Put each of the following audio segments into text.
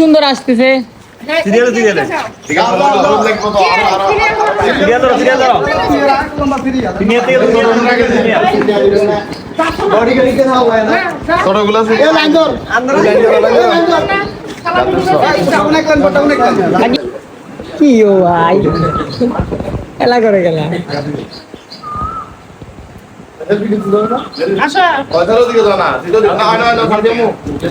সুন্দর আসতেছে। কি ভাই? খেলা করে গেলা পয়সারও দিকে যাও না সিধা দিকে না না না ফাড়ে মু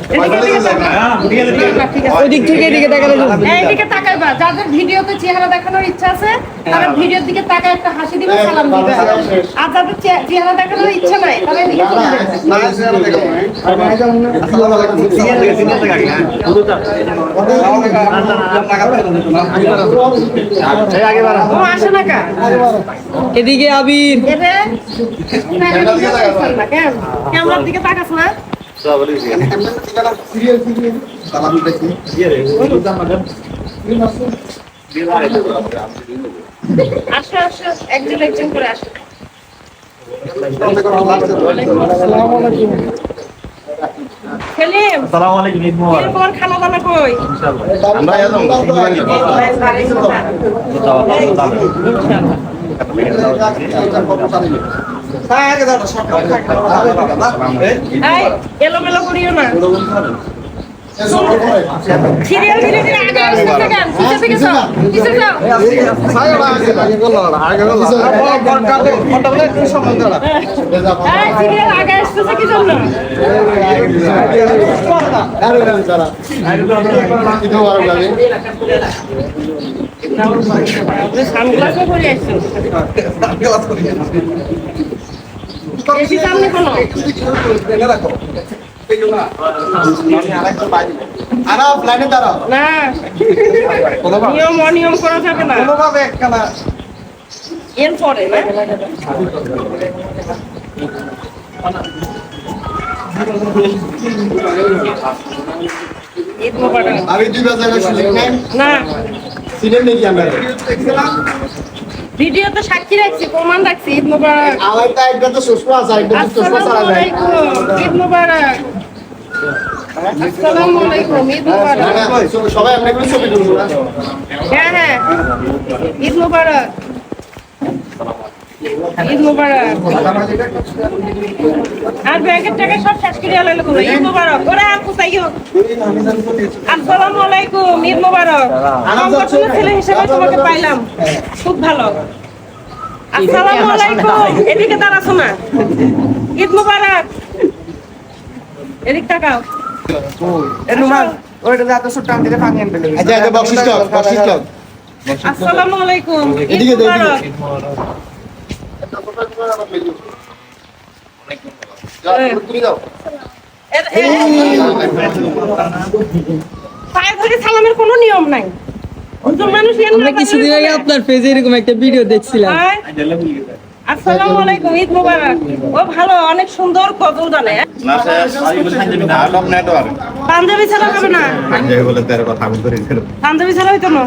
পয়সার দিকে যাও না হ্যাঁ সিরিয়ালে সিরিয়ালে ওই দিক থেকে এদিকে দেখালে এইদিকে তাকাইবা যাদের ভিডিওতে চেহারা দেখানোর ইচ্ছা আছে তারা ভিডিওর দিকে তাকায় একটা হাসি দিবে সালাম দিবে আর যাদের চেহারা দেখানোর ইচ্ছা নাই তারা এদিকে হ্যাঁ এদিকে আবির ক্যামেরার দিকে তাকাস না আসো আসো একজন একজন করে আসো। সেলিম আসসালামু আলাইকুম ঈদ মোবারক। তোমার খানা দানা কই? আমরা এলোমেলো করিও না সিরিয়াল ধীরে ধীরে আগে আসতে কেন পিছে থেকে যাও পিছে যাও সিরিয়াল আগে আসতেছে কি জন্য সানগ্লাসও পরে আসছো। অনিয়ম করা আমি দুই বাজার না। সিনেম নেই আমরা। ভিডিওতে সাক্ষী রাখছি প্রমাণ রাখছি ঈদ মুবারক। তো একটা তো সুষমা আছে একদম তো সুষ্মা আসসালামু যায়। ঈদ মুবারক। আসসালামু আলাইকুম ঈদ মুবারক। সবাই আমরা ছবি তুলবো না হ্যাঁ হ্যাঁ ঈদ মোবারক। ঈদ মোবারক আর ব্যাংকের টাকা সব শেষ করে আলাইলো কোনো ঈদ মোবারক ওরা আর কোথায় আসসালামু আলাইকুম ঈদ মোবারক ছেলে হিসেবে তোমাকে পাইলাম। খুব ভালো। আসসালামু আলাইকুম। এদিকে দাঁড়াছো না? ঈদ মোবারক এদিক তাকাও। আচ্ছা এটা বকশিস লক বকশিস লক আসসালামু আলাইকুম ঈদ মোবারক সালামের কোনো নিয়ম নাই দুজন মানুষ এর আমরা না কিছুদিন আগে আপনার পেজে এরকম একটা ভিডিও দেখছিলাম? আসসালামু আলাইকুম ঈদ মোবারক। ও ভালো অনেক সুন্দর গজল জানে পাঞ্জাবি ছাড়া হবে না। পাঞ্জাবি ছাড়া হইতো না।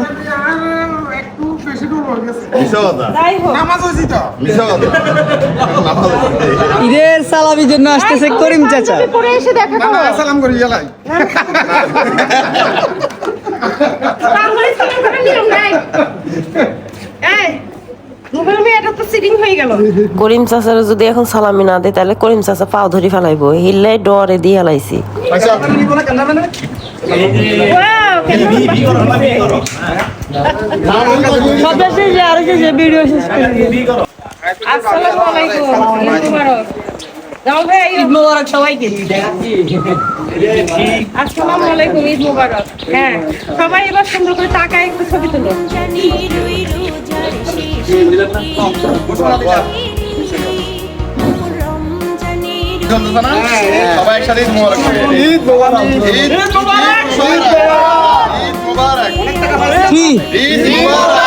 ঈদের সালামির জন্য আসতেছে করিম চাচা। পাঞ্জাবি পরে এসে দেখা করো সালাম করি গেলাই হয়ে করিম চাচার যদি এখন সালামি না দেয় তাহলে করিম চাচা পাও ধরি ফেলাইবো। হিল্লাই ডরে দিয়ে হেলাইছি সব শেষে আরও ভিডিও শেষ করে আসসালামু আলাইকুম ঈদ মোবারক ঈদ সবাইকে। আসসালামু আলাইকুম ঈদ মোবারক। হ্যাঁ সবাই এবার সুন্দর করে টাকায় একটু ছবি তুলো। সবাই একসাথে ঈদ মোবারক। ঈদ মোবারক। ঈদ মোবারক